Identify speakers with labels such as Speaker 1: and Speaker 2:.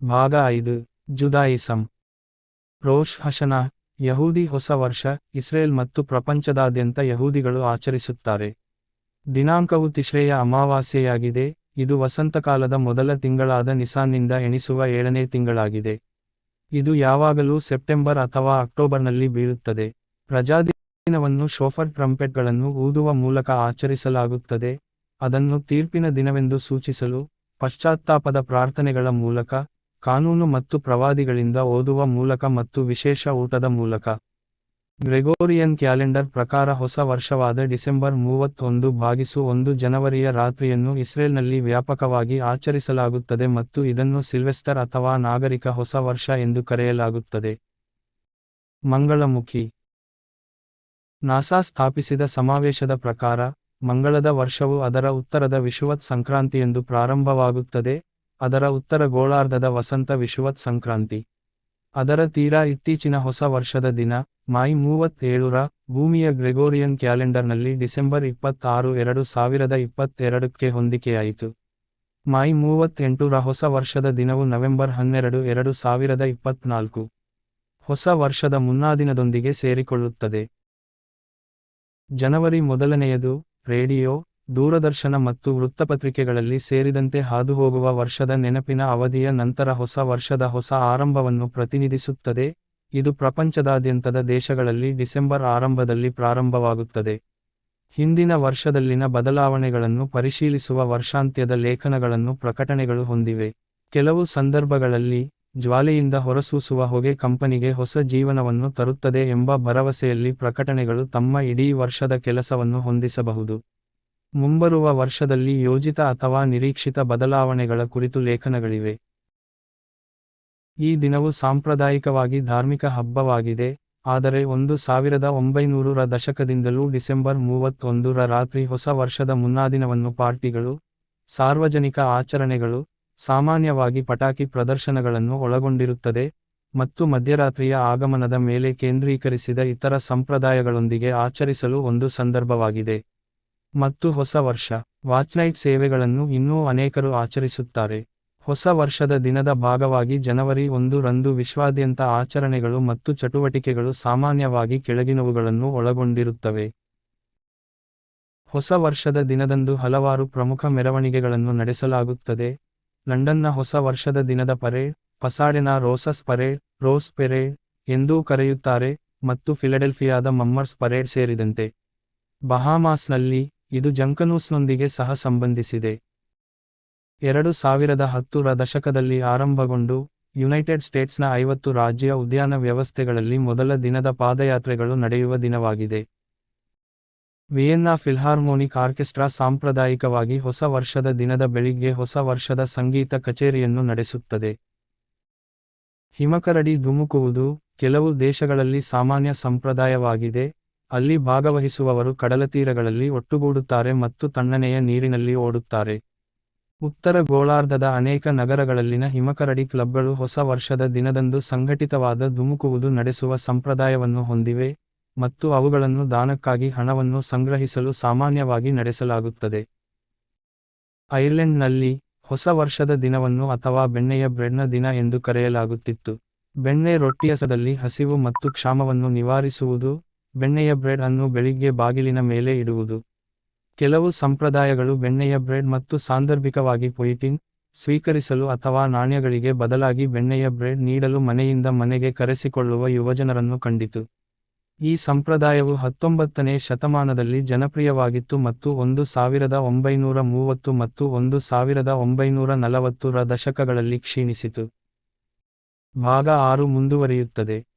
Speaker 1: ಭಾಗ ಐದು, ಜುದಾಯಿಸಂ. ರೋಷ್ ಹಶನಾ, ಯಹೂದಿ ಹೊಸ ವರ್ಷ, ಇಸ್ರೇಲ್ ಮತ್ತು ಪ್ರಪಂಚದಾದ್ಯಂತ ಯಹೂದಿಗಳು ಆಚರಿಸುತ್ತಾರೆ. ದಿನಾಂಕವು ತಿಶ್ರೇಯ ಅಮಾವಾಸ್ಯೆಯಾಗಿದೆ, ಇದು ವಸಂತಕಾಲದ ಮೊದಲ ತಿಂಗಳಾದ ನಿಸಾನ್ನಿಂದ ಎಣಿಸುವ ಏಳನೇ ತಿಂಗಳಾಗಿದೆ. ಇದು ಯಾವಾಗಲೂ ಸೆಪ್ಟೆಂಬರ್ ಅಥವಾ ಅಕ್ಟೋಬರ್ನಲ್ಲಿ ಬೀಳುತ್ತದೆ. ಪ್ರಜಾದಿನವನ್ನು ಶೋಫರ್ ಟ್ರಂಪೆಟ್ಗಳನ್ನು ಊದುವ ಮೂಲಕ ಆಚರಿಸಲಾಗುತ್ತದೆ, ಅದನ್ನು ತೀರ್ಪಿನ ದಿನವೆಂದು ಸೂಚಿಸಲು, ಪಶ್ಚಾತ್ತಾಪದ ಪ್ರಾರ್ಥನೆಗಳ ಮೂಲಕ ಕಾನೂನು ಮತ್ತು ಪ್ರವಾದಿಗಳಿಂದ ಓದುವ ಮೂಲಕ ಮತ್ತು ವಿಶೇಷ ಊಟದ ಮೂಲಕ. ಗ್ರೆಗೋರಿಯನ್ ಕ್ಯಾಲೆಂಡರ್ ಪ್ರಕಾರ ಹೊಸ ವರ್ಷವಾದ ಡಿಸೆಂಬರ್ ಮೂವತ್ತೊಂದು ಭಾಗಿಸು ಒಂದು ಜನವರಿಯ ರಾತ್ರಿಯನ್ನು ಇಸ್ರೇಲ್ನಲ್ಲಿ ವ್ಯಾಪಕವಾಗಿ ಆಚರಿಸಲಾಗುತ್ತದೆ ಮತ್ತು ಇದನ್ನು ಸಿಲ್ವೆಸ್ಟರ್ ಅಥವಾ ನಾಗರಿಕ ಹೊಸ ವರ್ಷ ಎಂದು ಕರೆಯಲಾಗುತ್ತದೆ. ಮಂಗಳಮುಖಿ. ನಾಸಾ ಸ್ಥಾಪಿಸಿದ ಸಮಾವೇಶದ ಪ್ರಕಾರ, ಮಂಗಳದ ವರ್ಷವು ಅದರ ಉತ್ತರದ ವಿಷುವತ್ ಸಂಕ್ರಾಂತಿಯೆಂದು ಪ್ರಾರಂಭವಾಗುತ್ತದೆ. ಅದರ ಉತ್ತರ ಗೋಳಾರ್ಧದ ವಸಂತ ವಿಷುವತ್ ಸಂಕ್ರಾಂತಿ. ಅದರ ತೀರಾ ಇತ್ತೀಚಿನ ಹೊಸ ವರ್ಷದ ದಿನ ಮೈ ಮೂವತ್ತೇಳುರ ಭೂಮಿಯ ಗ್ರೆಗೋರಿಯನ್ ಕ್ಯಾಲೆಂಡರ್ನಲ್ಲಿ ಡಿಸೆಂಬರ್ ಇಪ್ಪತ್ತಾರು ಎರಡು ಸಾವಿರದ ಇಪ್ಪತ್ತೆರಡಕ್ಕೆ ಹೊಂದಿಕೆಯಾಯಿತು. ಮೈ ಮೂವತ್ತೆಂಟುರ ಹೊಸ ವರ್ಷದ ದಿನವು ನವೆಂಬರ್ ಹನ್ನೆರಡು ಎರಡು ಸಾವಿರದ ಇಪ್ಪತ್ನಾಲ್ಕು. ಹೊಸ ವರ್ಷದ ಮುನ್ನಾದಿನದೊಂದಿಗೆ ಸೇರಿಕೊಳ್ಳುತ್ತದೆ. ಜನವರಿ ಮೊದಲನೆಯದು, ರೇಡಿಯೋ ದೂರದರ್ಶನ ಮತ್ತು ವೃತ್ತಪತ್ರಿಕೆಗಳಲ್ಲಿ ಸೇರಿದಂತೆ ಹಾದುಹೋಗುವ ವರ್ಷದ ನೆನಪಿನ ಅವಧಿಯ ನಂತರ ಹೊಸ ವರ್ಷದ ಹೊಸ ಆರಂಭವನ್ನು ಪ್ರತಿನಿಧಿಸುತ್ತದೆ. ಇದು ಪ್ರಪಂಚದಾದ್ಯಂತದ ದೇಶಗಳಲ್ಲಿ ಡಿಸೆಂಬರ್ ಆರಂಭದಲ್ಲಿ ಪ್ರಾರಂಭವಾಗುತ್ತದೆ. ಹಿಂದಿನ ವರ್ಷದಲ್ಲಿನ ಬದಲಾವಣೆಗಳನ್ನು ಪರಿಶೀಲಿಸುವ ವರ್ಷಾಂತ್ಯದ ಲೇಖನಗಳನ್ನು ಪ್ರಕಟಣೆಗಳು ಹೊಂದಿವೆ. ಕೆಲವು ಸಂದರ್ಭಗಳಲ್ಲಿ, ಜ್ವಾಲೆಯಿಂದ ಹೊರಸೂಸುವ ಹೊಗೆ ಕಂಪನಿಗೆ ಹೊಸ ಜೀವನವನ್ನು ತರುತ್ತದೆ ಎಂಬ ಭರವಸೆಯಲ್ಲಿ ಪ್ರಕಟಣೆಗಳು ತಮ್ಮ ಇಡೀ ವರ್ಷದ ಕೆಲಸವನ್ನು ಹೊಂದಿಸಬಹುದು. ಮುಂಬರುವ ವರ್ಷದಲ್ಲಿ ಯೋಜಿತ ಅಥವಾ ನಿರೀಕ್ಷಿತ ಬದಲಾವಣೆಗಳ ಕುರಿತು ಲೇಖನಗಳಿವೆ. ಈ ದಿನವು ಸಾಂಪ್ರದಾಯಿಕವಾಗಿ ಧಾರ್ಮಿಕ ಹಬ್ಬವಾಗಿದೆ, ಆದರೆ ಒಂದು ಸಾವಿರದ ಒಂಬೈನೂರರ ದಶಕದಿಂದಲೂ ಡಿಸೆಂಬರ್ ಮೂವತ್ತೊಂದರ ರಾತ್ರಿ ಹೊಸ ವರ್ಷದ ಮುನ್ನಾದಿನವನ್ನು ಪಾರ್ಟಿಗಳು, ಸಾರ್ವಜನಿಕ ಆಚರಣೆಗಳು, ಸಾಮಾನ್ಯವಾಗಿ ಪಟಾಕಿ ಪ್ರದರ್ಶನಗಳನ್ನು ಒಳಗೊಂಡಿರುತ್ತದೆ ಮತ್ತು ಮಧ್ಯರಾತ್ರಿಯ ಆಗಮನದ ಮೇಲೆ ಕೇಂದ್ರೀಕರಿಸಿದ ಇತರ ಸಂಪ್ರದಾಯಗಳೊಂದಿಗೆ ಆಚರಿಸಲು ಒಂದು ಸಂದರ್ಭವಾಗಿದೆ. ಮತ್ತು ಹೊಸ ವರ್ಷ. ವಾಚ್ನೈಟ್ ಸೇವೆಗಳನ್ನು ಇನ್ನೂ ಅನೇಕರು ಆಚರಿಸುತ್ತಾರೆ. ಹೊಸ ವರ್ಷದ ದಿನದ ಭಾಗವಾಗಿ ಜನವರಿ ಒಂದು ರಂದು ವಿಶ್ವಾದ್ಯಂತ ಆಚರಣೆಗಳು ಮತ್ತು ಚಟುವಟಿಕೆಗಳು ಸಾಮಾನ್ಯವಾಗಿ ಕೆಳಗಿನವುಗಳನ್ನು ಒಳಗೊಂಡಿರುತ್ತವೆ. ಹೊಸ ವರ್ಷದ ದಿನದಂದು ಹಲವಾರು ಪ್ರಮುಖ ಮೆರವಣಿಗೆಗಳನ್ನು ನಡೆಸಲಾಗುತ್ತದೆ. ಲಂಡನ್ನ ಹೊಸ ವರ್ಷದ ದಿನದ parade Pasadena roses parade rose parade ಎಂದೂ ಕರೆಯುತ್ತಾರೆ ಮತ್ತು ಫಿಲಡೆಲ್ಫಿಯಾದ ಮಮ್ಮರ್ಸ್ ಪರೇಡ್ ಸೇರಿದಂತೆ. ಬಹಾಮಾಸ್ನಲ್ಲಿ ಇದು ಜಂಕನೂಸ್ನೊಂದಿಗೆ ಸಹ ಸಂಬಂಧಿಸಿದೆ. ಎರಡು ಸಾವಿರದ ಹತ್ತರ ದಶಕದಲ್ಲಿ ಆರಂಭಗೊಂಡು ಯುನೈಟೆಡ್ ಸ್ಟೇಟ್ಸ್ನ ಐವತ್ತು ರಾಜ್ಯ ಉದ್ಯಾನ ವ್ಯವಸ್ಥೆಗಳಲ್ಲಿ ಮೊದಲ ದಿನದ ಪಾದಯಾತ್ರೆಗಳು ನಡೆಯುವ ದಿನವಾಗಿದೆ. ವಿಯೆನ್ನಾ ಫಿಲ್ಹಾರ್ಮೋನಿಕ್ ಆರ್ಕೆಸ್ಟ್ರಾ ಸಾಂಪ್ರದಾಯಿಕವಾಗಿ ಹೊಸ ವರ್ಷದ ದಿನದ ಬೆಳಿಗ್ಗೆ ಹೊಸ ವರ್ಷದ ಸಂಗೀತ ಕಚೇರಿಯನ್ನು ನಡೆಸುತ್ತದೆ. ಹಿಮಕರಡಿ ಧುಮುಕುವುದು ಕೆಲವು ದೇಶಗಳಲ್ಲಿ ಸಾಮಾನ್ಯ ಸಂಪ್ರದಾಯವಾಗಿದೆ. ಅಲ್ಲಿ ಭಾಗವಹಿಸುವವರು ಕಡಲತೀರಗಳಲ್ಲಿ ಒಟ್ಟುಗೂಡುತ್ತಾರೆ ಮತ್ತು ತಣ್ಣನೆಯ ನೀರಿನಲ್ಲಿ ಓಡುತ್ತಾರೆ. ಉತ್ತರ ಗೋಳಾರ್ಧದ ಅನೇಕ ನಗರಗಳಲ್ಲಿನ ಹಿಮಕರಡಿ ಕ್ಲಬ್ಗಳು ಹೊಸ ವರ್ಷದ ದಿನದಂದು ಸಂಘಟಿತವಾದ ಧುಮುಕುವುದು ನಡೆಸುವ ಸಂಪ್ರದಾಯವನ್ನು ಹೊಂದಿವೆ ಮತ್ತು ಅವುಗಳನ್ನು ದಾನಕ್ಕಾಗಿ ಹಣವನ್ನು ಸಂಗ್ರಹಿಸಲು ಸಾಮಾನ್ಯವಾಗಿ ನಡೆಸಲಾಗುತ್ತದೆ. ಐರ್ಲೆಂಡ್ನಲ್ಲಿ ಹೊಸ ವರ್ಷದ ದಿನವನ್ನು ಅಥವಾ ಬೆಣ್ಣೆಯ ಬ್ರೆಡ್ನ ದಿನ ಎಂದು ಕರೆಯಲಾಗುತ್ತಿತ್ತು. ಬೆಣ್ಣೆ ರೊಟ್ಟಿಯಸದಲ್ಲಿ ಹಸಿವು ಮತ್ತು ಕ್ಷಾಮವನ್ನು ನಿವಾರಿಸುವುದು ಬೆಣ್ಣೆಯ ಬ್ರೆಡ್ ಅನ್ನು ಬೆಳಿಗ್ಗೆ ಬಾಗಿಲಿನ ಮೇಲೆ ಇಡುವುದು. ಕೆಲವು ಸಂಪ್ರದಾಯಗಳು ಬೆಣ್ಣೆಯ ಬ್ರೆಡ್ ಮತ್ತು ಸಾಂದರ್ಭಿಕವಾಗಿ ಪೊಯಿಟಿನ್ ಸ್ವೀಕರಿಸಲು ಅಥವಾ ನಾಣ್ಯಗಳಿಗೆ ಬದಲಾಗಿ ಬೆಣ್ಣೆಯ ಬ್ರೆಡ್ ನೀಡಲು ಮನೆಯಿಂದ ಮನೆಗೆ ಕರೆಸಿಕೊಳ್ಳುವ ಯುವಜನರನ್ನು ಕಂಡಿತು. ಈ ಸಂಪ್ರದಾಯವು ಹತ್ತೊಂಬತ್ತನೇ ಶತಮಾನದಲ್ಲಿ ಜನಪ್ರಿಯವಾಗಿತ್ತು ಮತ್ತು ಒಂದು ಸಾವಿರದ ಒಂಬೈನೂರ ಮೂವತ್ತು ಮತ್ತು ಒಂದು ಸಾವಿರದ ಒಂಬೈನೂರ ನಲವತ್ತರ ದಶಕಗಳಲ್ಲಿ ಕ್ಷೀಣಿಸಿತು. ಭಾಗ ಆರು ಮುಂದುವರಿಯುತ್ತದೆ.